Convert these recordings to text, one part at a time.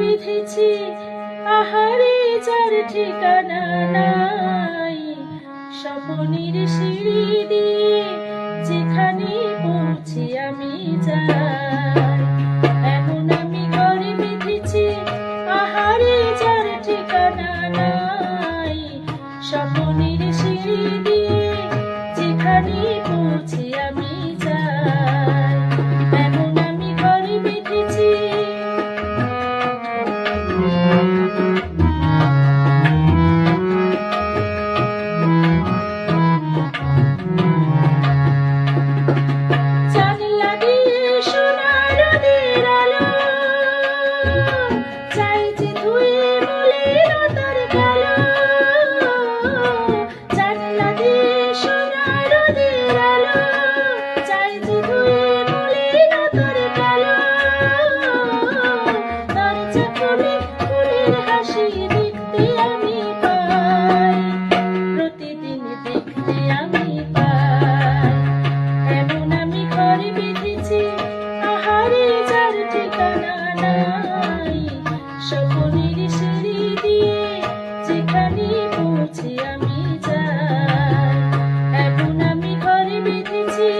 বিঁধেছি। আহারে যার ঠিকানা নাই। স্বপনের সিঁড়ি দিয়ে যেখানে পৌঁছি আমি যাই। এমন আমি ঘরে বিঁধেছি আহারে যার ঠিকানা নাই। স্বপনের সিঁড়ি দিয়ে যেখানে পৌঁছি স্বপনের সিঁড়ি দিয়ে যেখানে পৌঁছে আমি যাই। এমন আমি ঘরে বেঁধেছি।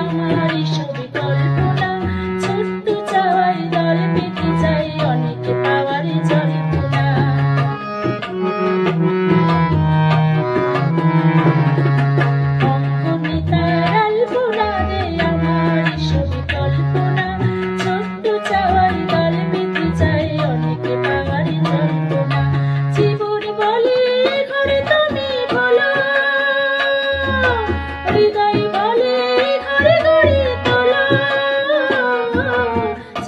আমার ছবি কল্পনা। ছোট্ট চাওয়াই দল পেতে যাই